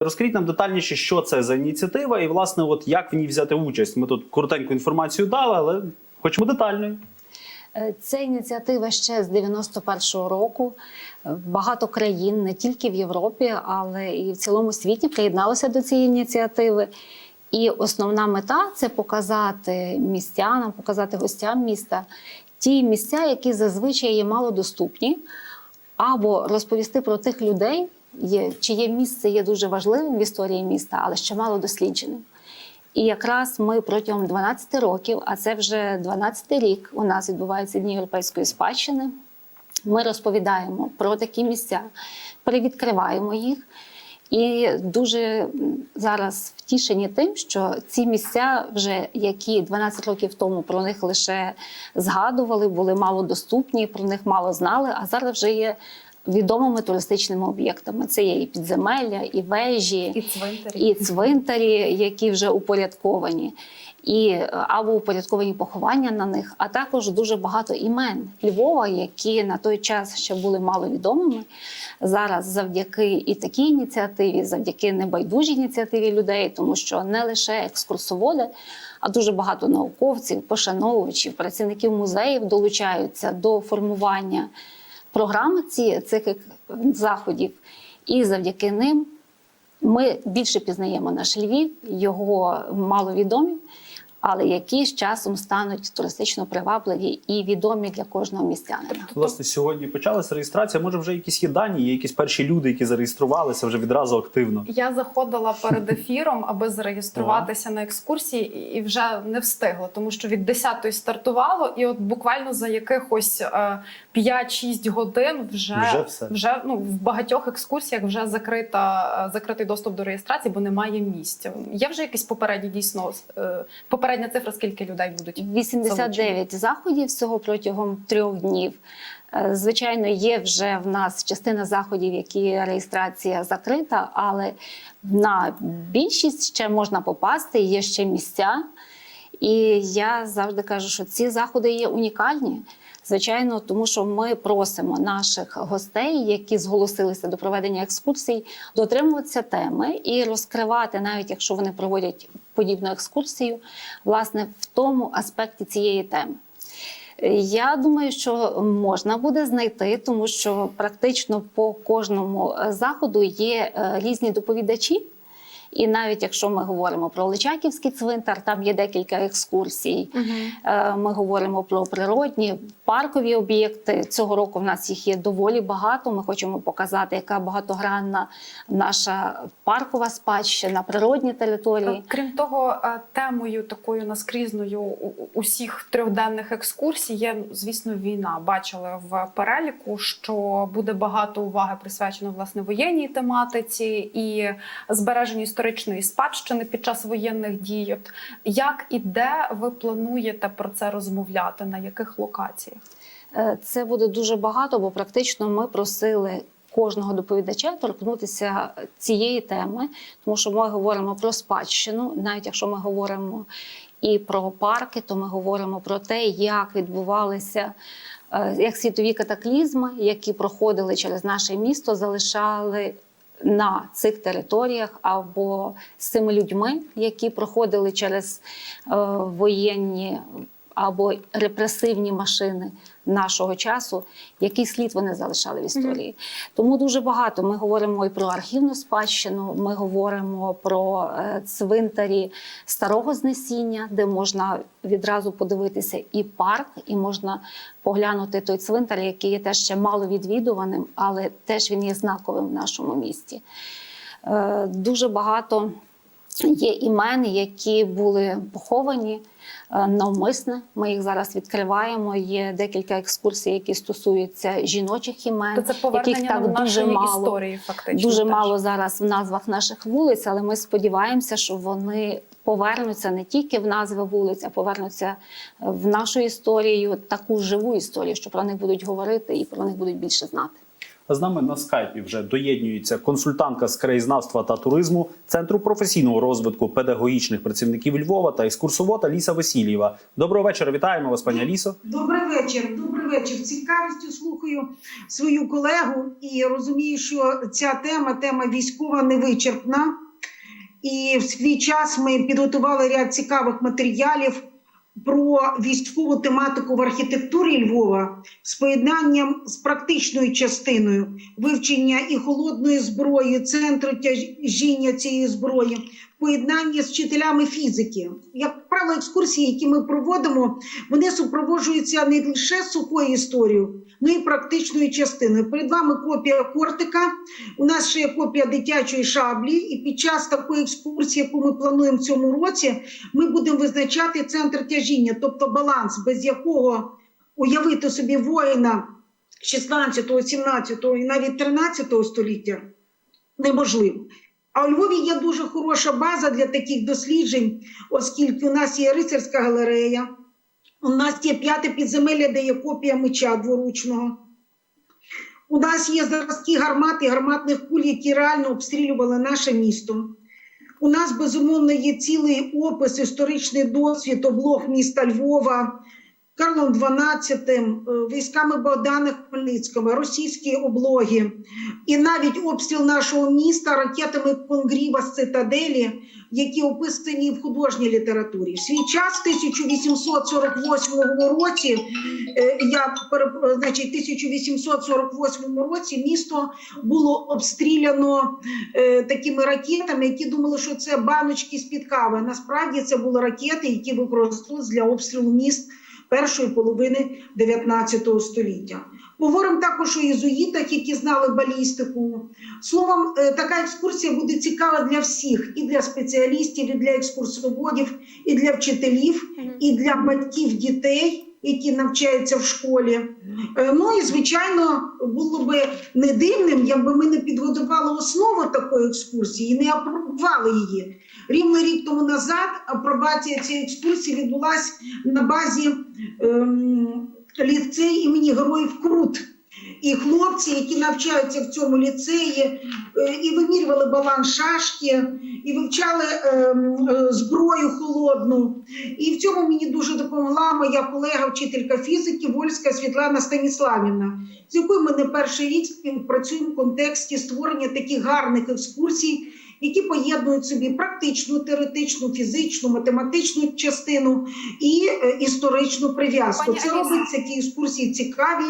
Розкажіть нам детальніше, що це за ініціатива, і власне, от як в ній взяти участь. Ми тут коротеньку інформацію дали, але хочемо детальною. Е, Ця ініціатива ще з 91-го року. Е, Багато країн, не тільки в Європі, але і в цілому світі приєдналося до цієї ініціативи. І основна мета це показати містянам, показати гостям міста ті місця, які зазвичай є малодоступні, або розповісти про тих людей, є- чиє місце є дуже важливим в історії міста, але ще мало дослідженим. І якраз ми протягом 12 років, а це вже 12 рік, у нас відбуваються дні європейської спадщини. Ми розповідаємо про такі місця, перевідкриваємо їх. І дуже зараз втішені тим, що ці місця, вже які 12 років тому про них лише згадували, були мало доступні, про них мало знали, а зараз вже є відомими туристичними об'єктами. Це є і підземелля, і вежі, І цвинтарі. і цвинтарі, які вже упорядковані, і е, або упорядковані поховання на них, а також дуже багато імен Львова, які на той час ще були маловідомими. Зараз завдяки і такій ініціативі, завдяки небайдужій ініціативі людей, тому що не лише екскурсоводи, а дуже багато науковців, пошановувачів, працівників музеїв долучаються до формування програми ці, цих заходів, і завдяки ним ми більше пізнаємо наш Львів, його маловідомі, але які з часом стануть туристично привабливі і відомі для кожного містянина. Власне, сьогодні почалася реєстрація. Може, вже якісь є дані, є якісь перші люди, які зареєструвалися вже відразу активно. Я заходила перед ефіром, аби зареєструватися на екскурсії, і вже не встигла, тому що від 10-ї стартувало, і от буквально за якихось е, 5-6 годин вже, Вже все. вже ну в багатьох екскурсіях вже закрита е, закритий доступ до реєстрації, бо немає місця. Є вже якісь попередні дійсно е, попередня цифра, скільки людей будуть 89 заходів всього протягом трьох днів. Е, Звичайно, є вже в нас частина заходів, які реєстрація закрита, але на більшість ще можна попасти, є ще місця. І я завжди кажу, що ці заходи є унікальні. Звичайно, тому що ми просимо наших гостей, які зголосилися до проведення екскурсій, дотримуватися теми і розкривати, навіть якщо вони проводять подібну екскурсію, власне, в тому аспекті цієї теми. Я думаю, що можна буде знайти, тому що практично по кожному заходу є е, різні доповідачі. І навіть якщо ми говоримо про Личаківський цвинтар, там є декілька екскурсій. Е, Ми говоримо про природні паркові об'єкти. Цього року в нас їх є доволі багато. Ми хочемо показати, яка багатогранна наша паркова спадщина, природні території. Крім того, е, темою такою наскрізною усіх трьохденних екскурсій є, звісно, війна. Бачили в переліку, що буде багато уваги присвячено власне воєнній тематиці і збереженню історичної спадщини під час воєнних дій. От як і де ви плануєте про це розмовляти? На яких локаціях? Е, Це буде дуже багато, бо практично ми просили кожного доповідача торкнутися цієї теми, тому що ми говоримо про спадщину, навіть якщо ми говоримо і про парки, то ми говоримо про те, як відбувалися. е, Як світові катаклізми, які проходили через наше місто, залишали на цих територіях або з цими людьми, які проходили через е, воєнні або репресивні машини нашого часу, який слід вони залишали в історії. Тому дуже багато ми говоримо і про архівну спадщину. Ми говоримо про е, цвинтарі старого знесіння, де можна відразу подивитися і парк, і можна поглянути той цвинтар, який є теж ще маловідвідуваним, але теж він є знаковим в нашому місті. Е, Дуже багато є імен, які були поховані е, навмисне. Ми їх зараз відкриваємо. Є декілька екскурсій, які стосуються жіночих імен, То це яких повернення так до дуже мало. історії, фактично Дуже теж. мало зараз в назвах наших вулиць, але ми сподіваємося, що вони повернуться не тільки в назви вулиць, а повернуться в нашу історію, таку живу історію, що про них будуть говорити і про них будуть більше знати. З нами на скайпі вже доєднюється консультантка з краєзнавства та туризму Центру професійного розвитку педагогічних працівників Львова та екскурсовод Аліса Васильєва. Доброго вечора. Вітаємо вас, пані Алісо. Добрий вечір. Добрий вечір. Цікавістю слухаю свою колегу і розумію, що ця тема тема військова невичерпна. І в свій час ми підготували ряд цікавих матеріалів про військову тематику в архітектурі Львова з поєднанням з практичною частиною вивчення і холодної зброї, центру тяжіння цієї зброї, поєднанні з вчителями фізики. Як правило, екскурсії, які ми проводимо, вони супроводжуються не лише сухою історією, але й практичною частиною. Перед вами копія кортика. У нас ще є копія дитячої шаблі, і під час такої екскурсії, яку ми плануємо в цьому році, ми будемо визначати центр тяжіння, тобто баланс, без якого уявити собі воїна 16, 17 і навіть 13 століття неможливо. А у Львові є дуже хороша база для таких досліджень, оскільки у нас є рицарська галерея, у нас є п'яте підземелля, де є копія меча дворучного. У нас є зразки гармат і гарматних куль, які реально обстрілювали наше місто. У нас, безумовно, є цілий опис, історичний досвід облог міста Львова, Карлом XII, е, військами Богдана Хмельницького, російські облоги, і навіть обстріл нашого міста ракетами Конгріва з цитаделі, які описані в художній літературі. В свій час, в 1848 році, е, я значить, в 1848 році місто було обстріляно е, такими ракетами, які думали, що це баночки з-під кави. Насправді це були ракети, які використовувалися для обстрілу міст першої половини 19 століття. Поговоримо також у єзуїтах, які знали балістику. Словом, е, така екскурсія буде цікава для всіх: і для спеціалістів, і для екскурсоводів, і для вчителів, і для батьків дітей, які навчаються в школі. Е, Ну і звичайно, було би не дивним, якби ми не підготували основу такої екскурсії і не апробували її. Рівно рік тому назад апробація цієї екскурсії відбулася на базі ем, ліцею імені Героїв Крут. І хлопці, які навчаються в цьому ліцеї, е, і вимірювали баланс шашки, і вивчали ем, е, зброю холодну. І в цьому мені дуже допомогла моя колега, вчителька фізики Вольська Світлана Станіславівна, з якою ми не перший рік співпрацюємо в контексті створення таких гарних екскурсій, які поєднують собі практичну, теоретичну, фізичну, математичну частину і е, історичну прив'язку. Це Алісо. робить ці екскурсії цікаві,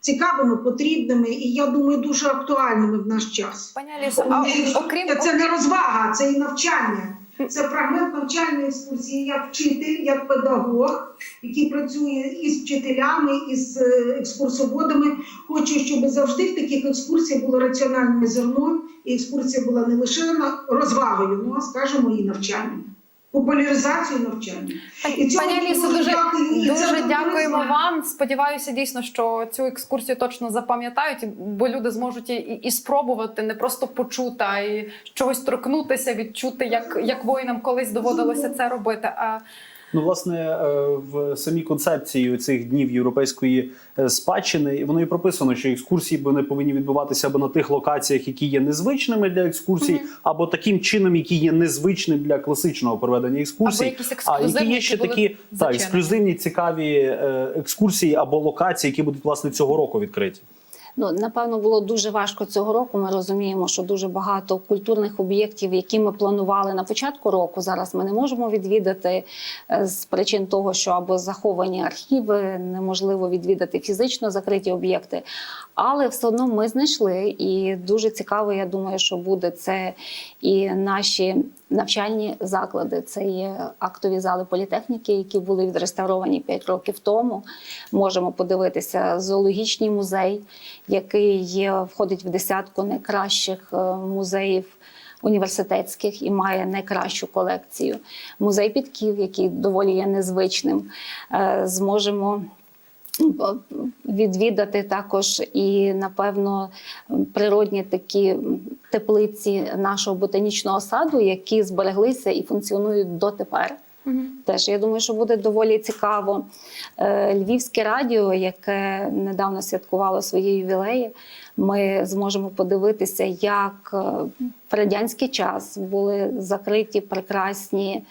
цікавими, потрібними і я думаю, дуже актуальними в наш час. Пані Алісо, а окрім Це не розвага, це і навчання. Це фрагмент навчальної екскурсії як вчитель, як педагог, який працює із вчителями, із е, екскурсоводами. Хочу, щоб завжди в таких екскурсіях було раціональне зерно, і екскурсія була не лише розвагою, ну а скажімо, і навчанням, популяризацією навчання. І цьому Пані Алісо, дуже дуже, і дуже дякуємо вам. Сподіваюся, дійсно, що цю екскурсію точно запам'ятають, бо люди зможуть і, і спробувати не просто почути, а й чогось торкнутися, відчути, як, як воїнам колись доводилося це робити. А Ну, власне, е, в самій концепції цих днів європейської е, спадщини воно і прописано, що екскурсії вони повинні відбуватися або на тих локаціях, які є незвичними для екскурсій, або таким чином, які є незвичним для класичного проведення екскурсій. Або якісь а які є ще які такі так, ексклюзивні цікаві е, екскурсії або локації, які будуть власне цього року відкриті. Ну, напевно, було дуже важко цього року. Ми розуміємо, що дуже багато культурних об'єктів, які ми планували на початку року, зараз ми не можемо відвідати е, з причин того, що або заховані архіви, неможливо відвідати фізично закриті об'єкти. Але все одно ми знайшли, і дуже цікаво, я думаю, що буде це і наші навчальні заклади. Це є актові зали політехніки, які були відреставровані 5 років тому. Можемо подивитися зоологічний музей, який є, входить в десятку найкращих е, музеїв. Університетських і має найкращу колекцію. Музей підків, який доволі є незвичним. Е, Зможемо відвідати також і, напевно, природні такі теплиці нашого ботанічного саду, які збереглися і функціонують дотепер. теж я думаю, що буде доволі цікаво. Е, Львівське радіо, яке недавно святкувало свої ювілеї, ми зможемо подивитися, як е, в радянський час були закриті прекрасні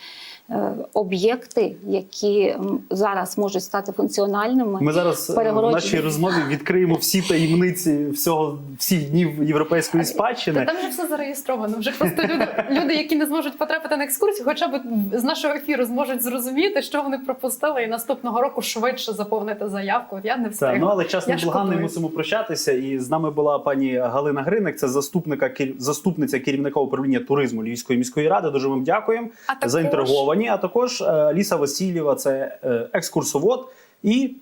об'єкти, які зараз можуть стати функціональними. Ми зараз е, в нашій розмові відкриємо всі таємниці всього всіх днів європейської Та спадщини. там вже все зареєстровано. Вже просто люди, люди, які не зможуть потрапити на екскурсію, хоча б з нашого ефіру зможуть зрозуміти, що вони пропустили, і наступного року швидше заповнити заявку. От я не Так, встигну. ну але час Я неблаганний, мусимо прощатися. І з нами була пані Галина Гриник, це заступника заступниця керівника управління туризму Львівської міської ради. Дуже вам дякуємо. А також- Заінтриговані. А також е, Ліса Васильєва, це е, екскурсовод і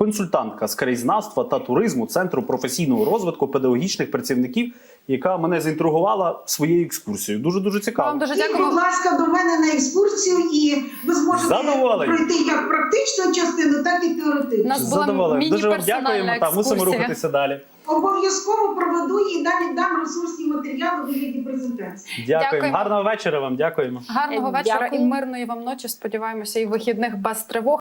консультантка з краєзнавства та туризму Центру професійного розвитку педагогічних працівників, яка мене заінтригувала своєю екскурсією. Дуже дуже цікаво. Вам дуже І, будь ласка, до мене на екскурсію, і ви зможете Задоволені. пройти як практичну частину, так і У теоретичну. нас була Дуже вам дякуємо. Та мусимо рухатися далі. Обов'язково проведу і далі дам ресурсні матеріали у вигляді презентації. Дякуємо. Дякуємо. Гарного вечора вам. Дякуємо. Гарного Е, вечора дякую. і мирної вам ночі. Сподіваємося, і вихідних без тривог.